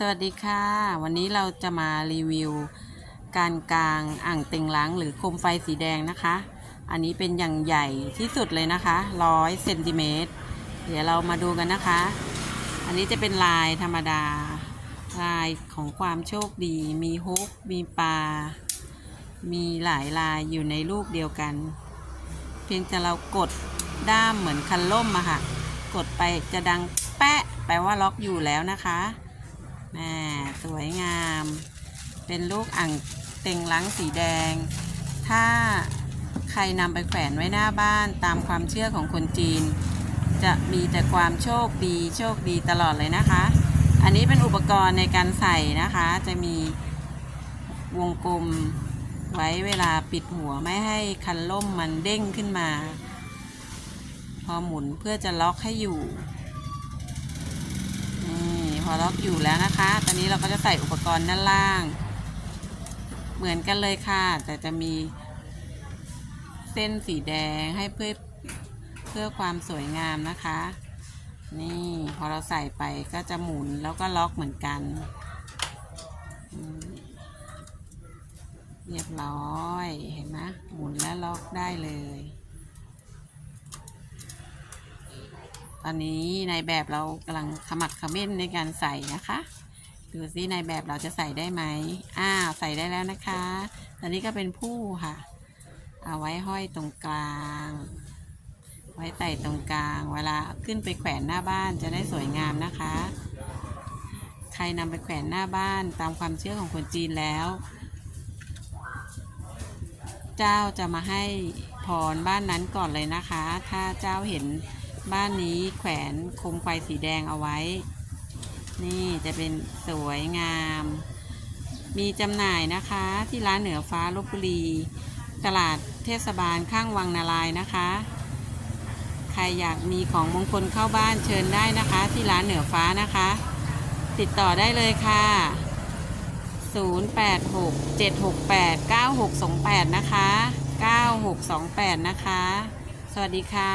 สวัสดีค่ะ วันนี้เราจะมารีวิว การกลางอ่างเต็งล้างหรือโคมไฟสีแดงนะคะ อันนี้เป็นอย่างใหญ่ที่สุดเลยนะคะร้อยเซนติเมตรเดี๋ยวเรามาดูกันนะคะ อันนี้จะเป็นลายธรรมดา ลายของความโชคดี มีฮุกมีปลา มีหลายลายอยู่ในลูกเดียวกัน เพียงแต่เรากดด้ามเหมือนคันล่มอะค่ะ กดไปจะดังแปะแปลว่าล็อกอยู่แล้วนะคะ แม่สวยงาม เป็นลูกอ่างเต็งล้างสีแดง ถ้าใครนำไปแขวนไว้หน้าบ้านตามความเชื่อของคนจีน จะมีแต่ความโชคดีโชคดีตลอดเลยนะคะ อันนี้เป็นอุปกรณ์ในการใส่นะคะ จะมีวงกลมไว้เวลาปิดหัวไม่ให้คันล่มมันเด้งขึ้นมา พอหมุนเพื่อจะล็อกให้อยู่ อล็อกอยู่แล้วนะคะ ตอนนี้เราก็จะใส่อุปกรณ์ด้านล่าง เหมือนกันเลยค่ะ แต่จะมีเส้นสีแดงให้เพื่อเพื่อความสวยงามนะคะ นี่พอเราใส่ไปก็จะหมุนแล้วก็ล็อกเหมือนกัน เรียบร้อยเห็นไหมหมุนแล้วล็อกได้เลย อนนี้ในแบบเรากำลังขมักเขม้นในการใส่นะคะ ดูซิในแบบเราจะใส่ได้ไหมอ้าวใส่ได้แล้วนะคะ ตอนนี้ก็เป็นผู้ค่ะ เอาไว้ห้อยตรงกลาง ไว้ไต่ตรงกลาง เวลาขึ้นไปแขวนหน้าบ้านจะได้สวยงามนะคะ ใครนำไปแขวนหน้าบ้านตามความเชื่อของคนจีนแล้ว เจ้าจะมาให้พรบ้านนั้นก่อนเลยนะคะ ถ้าเจ้าเห็น บ้านนี้แขวนโคมไฟสีแดงเอาไว้ นี่จะเป็นสวยงาม มีจำหน่ายนะคะที่ร้านเหนือฟ้าลบบุรี ตลาดเทศบาลข้างวังนารายนะคะ ใครอยากมีของมงคลเข้าบ้านเชิญได้นะคะ ที่ร้านเหนือฟ้านะคะ ติดต่อได้เลยค่ะ 0867689628 นะคะ 9628 นะคะ สวัสดีค่ะ